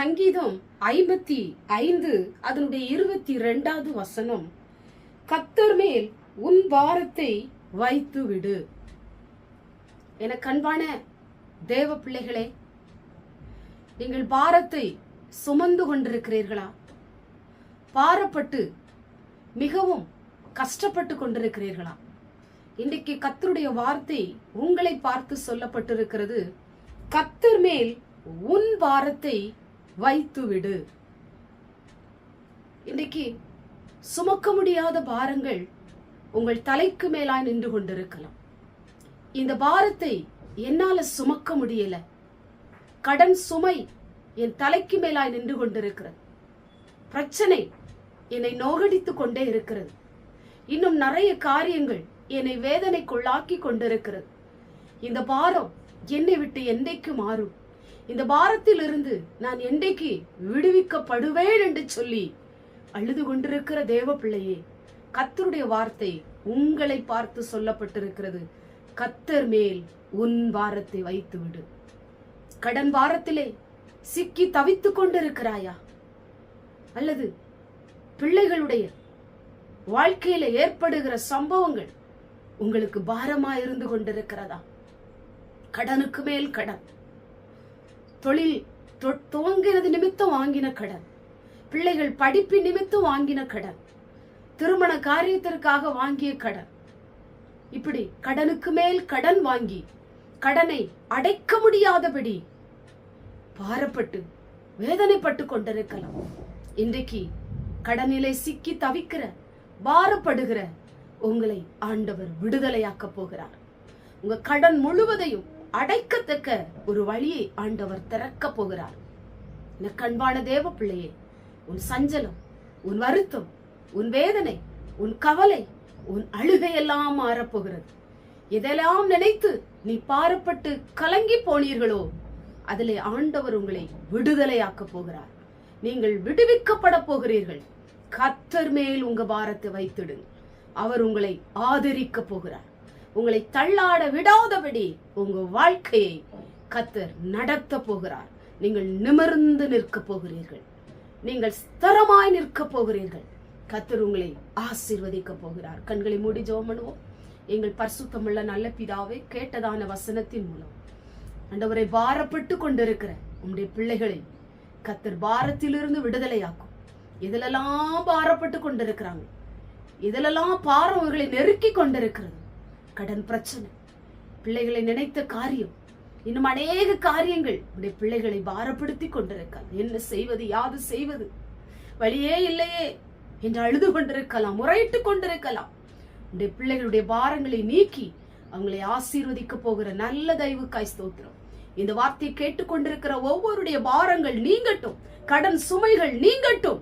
சங்கீதம் ஐம்பத்தி ஐந்து அதனுடைய இருபத்தி ரெண்டாவது வசனம். கத்தர் மேல் உன் பாரத்தை வைத்து விடு என கண்பான தேவ பிள்ளைகளே நீங்கள் பாரத்தை சுமந்து கொண்டிருக்கிறீர்களா? பாரப்பட்டு மிகவும் கஷ்டப்பட்டு கொண்டிருக்கிறீர்களா? இன்றைக்கு கத்தருடைய வார்த்தை உங்களை பார்த்து சொல்லப்பட்டிருக்கிறது. கத்தர் மேல் உன் பாரத்தை வைத்து விடு இன்றைக்கு சுமக்க முடியாத பாரங்கள் உங்கள் தலைக்கு மேலாய் நின்று கொண்டிருக்கலாம். இந்த பாரத்தை என்னால சுமக்க முடியல. கடன் சுமை என் தலைக்கு மேலாய் நின்று கொண்டிருக்கிறது. பிரச்சனை என்னை நோகடித்துக் கொண்டே இருக்கிறது. இன்னும் நிறைய காரியங்கள் என்னை வேதனைக்குள்ளாக்கி கொண்டிருக்கிறது. இந்த பாரம் என்னை விட்டு என்றைக்கு மாறும்? இந்த பாரத்தில் இருந்து நான் என்றைக்கு விடுவிக்கப்படுவேன் என்று சொல்லி அழுது கொண்டிருக்கிற தேவ பிள்ளையே கத்தருடைய வார்த்தை உங்களை பார்த்து சொல்லப்பட்டிருக்கிறது. கத்தர் மேல் உன் பாரத்தை வைத்து விடு கடன் பாரத்திலே சிக்கி தவித்துக் கொண்டிருக்கிறாயா? அல்லது பிள்ளைகளுடைய வாழ்க்கையில ஏற்படுகிற சம்பவங்கள் உங்களுக்கு பாரமா இருந்து கொண்டிருக்கிறதா? கடனுக்கு மேல் கடன். தொழில் தொ- துவங்கினது நிமித்தம் வாங்கின கடன். பிள்ளைகள் படிப்பு நிமித்தம் வாங்கின கடன். திருமண காரியத்திற்காக வாங்கிய கடன். இப்படி கடனுக்கு மேல் கடன் வாங்கி கடனை அடைக்க முடியாதபடி பாரப்பட்டு வேதனைப்பட்டு கொண்டிருக்கலாம். இன்றைக்கு கடனிலை சிக்கி தவிக்கிற பாரப்படுகிற உங்களை ஆண்டவர் விடுதலையாக்க போகிறார். உங்க கடன் முழுவதையும் அடைக்கத்தக்க ஒரு வழியை ஆண்டவர் திறக்க போகிறார். இந்த கண்பான தேவ பிள்ளையே உன் சஞ்சலம் உன் வருத்தம் உன் வேதனை உன் கவலை உன் அழுகையெல்லாம் மாறப்போகிறது. எதெல்லாம் நினைத்து நீ பாரப்பட்டு கலங்கி போனீர்களோ அதிலே ஆண்டவர் உங்களை விடுதலையாக்க போகிறார். நீங்கள் விடுவிக்கப்பட போகிறீர்கள். கத்தர் மேல் உங்க பாரத்தை வைத்திடுங்க அவர் உங்களை ஆதரிக்க போகிறார். உங்களை தள்ளாட விடாதபடி உங்க வாழ்க்கையை கத்தர் நடத்த போகிறார். நீங்கள் நிமிர்ந்து நிற்க போகிறீர்கள். நீங்கள் ஸ்திரமாய் நிற்க போகிறீர்கள். கத்தர் உங்களை ஆசீர்வதிக்க போகிறார். கண்களை மூடி ஜெபம் பண்ணுவோம். எங்கள் பரிசுத்தமுள்ள நல்ல பிதாவே கேட்டதான வசனத்தின் மூலம் அண்டவரை பாரப்பட்டு கொண்டிருக்கிற உங்களுடைய பிள்ளைகளை கத்தர் பாரத்திலிருந்து விடுதலையாக்கும். இதிலெல்லாம் பாரப்பட்டு கொண்டிருக்கிறாங்க. இதிலெல்லாம் பாரம் அவர்களை நெருக்கி கொண்டிருக்கிறது. கடன் பிரச்சனை. பிள்ளைகளை நினைத்த காரியம். இன்னும் அநேக காரியங்கள் உடைய பிள்ளைகளை பாரப்படுத்தி கொண்டிருக்கலாம். என்ன செய்வது யாது செய்வது? வழியே இல்லையே என்று அழுது கொண்டிருக்கலாம் முறையிட்டு கொண்டிருக்கலாம். உடைய பிள்ளைகளுடைய பாரங்களை நீக்கி அவங்களை ஆசீர்வதிக்க போகிற நல்ல தயவுக்காய் ஸ்தோத்திரம். இந்த வார்த்தையை கேட்டுக்கொண்டிருக்கிற ஒவ்வொருடைய பாரங்கள் நீங்கட்டும் கடன் சுமைகள் நீங்கட்டும்.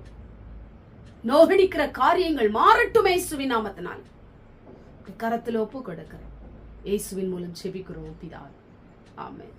நோகடிக்கிற காரியங்கள் மாறட்டுமே சுவிநாமத்தினால் கரத்தில் ஒப்பு கொடுக்கிறோம் இயேசுவின் மூலம் செபிக்கிறோம் பிதா ஆமென்.